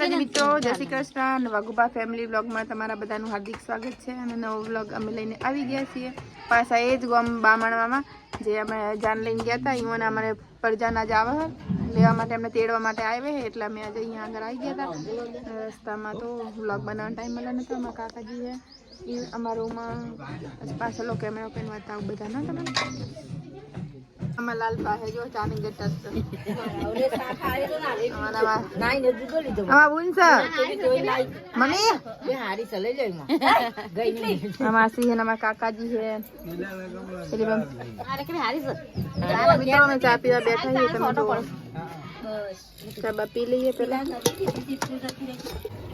માતાજી મિત્રો જય શ્રી કૃષ્ણ. અને વાઘુબા ફેમિલી વ્લોગમાં તમારા બધાનું હાર્દિક સ્વાગત છે અને નવો વ્લોગ અમે લઈને આવી ગયા છીએ પાછા એ જ ગામ બામણવામાં જે અમે જાન લઈને ગયા હતા. ઈવન અમારે પરજાના જ આવે. લેવા માટે અમને તેડવા માટે આવે એટલે અમે આજે અહીંયા આગળ આવી ગયા હતા. રસ્તામાં તો વ્લોગ બનાવવાનો ટાઈમ મળ્યો નહોતો. અમારા કાકાજી છે એ અમારા રૂમમાં પાછળ કેમેરા પેન બતાવું બધા ના તમે છે ને કાકાજી છે પેલી બમ- ચા પીવા બેઠા છીએ તમે જુઓ ચા બા પેલા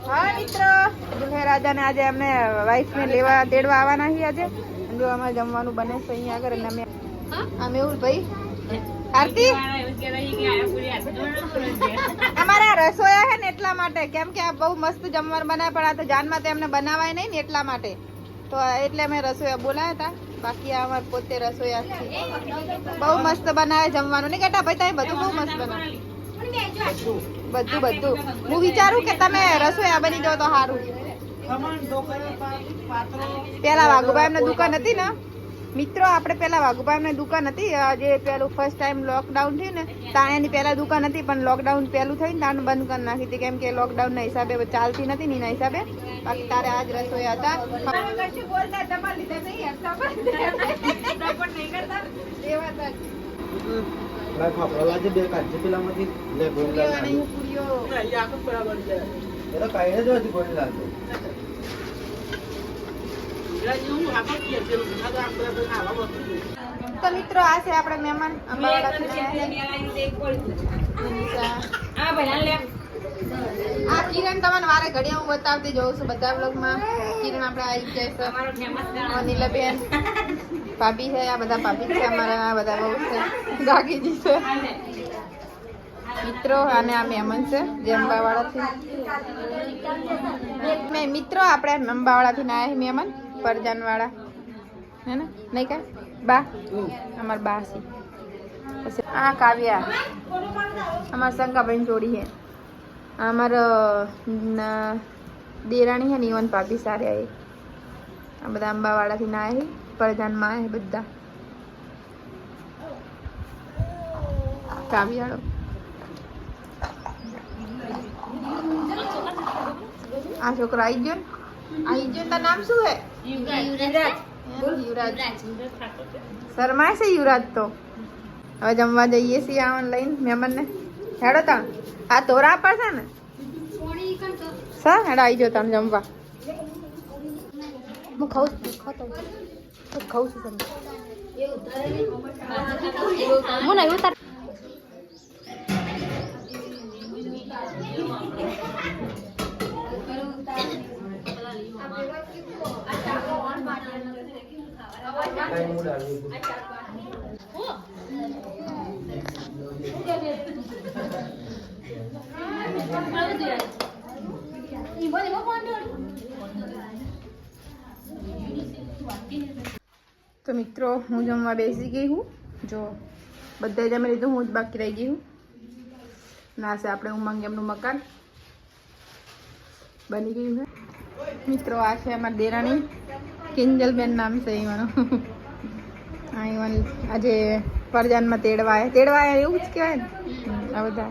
હા મિત્રો દુલ્હે રાજા ને આજે અમને વાઈફ ને લેવા તેડવા આવવાના છીએ આજે જો અમારે જમવાનું બને છે અહીંયા આગળ અને અમે આ મેહુલ ભાઈ? આરતી? અમારા રસોયા હે ને એટલા માટે. કેમ કે આ બહુ મસ્ત જમવાનું બનાવે પણ આ તો જાનમાં તો એમને બનાવાય નહીં ને એટલા માટે. તો એટલે અમે રસોયા બોલાયા હતા. બાકી આ અમારે પોતે રસોયા છે બહુ મસ્ત બનાવે જમવાનું. નહીં કેટા ભાઈ તમે બધું બહુ મસ્ત બનાવે. બધું બધું. હું વિચારું કે તમે રસોયા બની જાઓ તો સારું. પેલા વાઘુભાઈ એમને દુકાન હતી ને? મિત્રો આપણે પેલા વાઘુભાઈ એમને દુકાન હતી. જે પેલું ફર્સ્ટ ટાઈમ લોકડાઉન થયું ને ત્યાં એની પેલા દુકાન હતી પણ લોકડાઉન પેલું થયું ને ત્યાં બંધ કરી નાખી હતી. કેમ કે લોકડાઉન ના હિસાબે ચાલતી નથી ને એના હિસાબે. બાકી તારે આજ રસોઈ હતા. લાય ફાફડા લાજે બે કાચી પેલામાંથી લે ગોળી લાલ નાની. એ તો કાંઈ જ હતી ગોળી તો. મિત્રો આ છે આપણે મહેમાન આ કિરણ તમને વારે ઘડિયા હું બતાવતી જોઉં છું બધા બ્લોગમાં કિરણ આપણે આવી જાય છે. નીલાબેન ભાભી છે આ બધા ભાભી છે અમારા આ બધા બહુ છે. ગાગીજી છે. મિત્રો અને આ મહેમાન છે જે અંબાવાડાથી. મેં મિત્રો આપણે અંબાવાડાથી ના મહેમાન. પરજાનવાળા. હે ને? નહીં કા બા? અમાર બા છે. પછી આ કાવ્યા. અમાર શંકાબેન જોડી છે. અમાર દેરાણી છે ને ઈવન ભાભી સારે આવી આ બધા અંબાવાળાથી ના આવી પરજાનમાં આવે બધા. કાવ્યાળો. આ છોકરો આવી ગયો ને? ને નામ શું હે? યુવરાજ. શરમાય છે યુવરાજ તો? હવે જમવા જઈએ છીએ આ ઓનલાઈન મહેમાનને. હેડો તા આ તોરા પર છે ને? સર હેડો આવી જાઓ તમે જમવા. હું ખાઉં છું ખાતો ખાઉં છું. તમે હું નહીં ઉતાર. તો મિત્રો, હું જમવા બેસી ગઈ હું. જો બધા જમી લીધું, હું જ બાકી રહી ગઈ હું. ના છે આપણે ઉમંગ એમનું મકાન. બની ગયું છે. મિત્રો, આ છે અમારી દેરાણી. કિંજલબેન નામ છે એવાનું આજે પરજાનમાં તેડવા આવ્યા તેડવા આવ્યા એવું જ કહેવાય ને? આ બધા.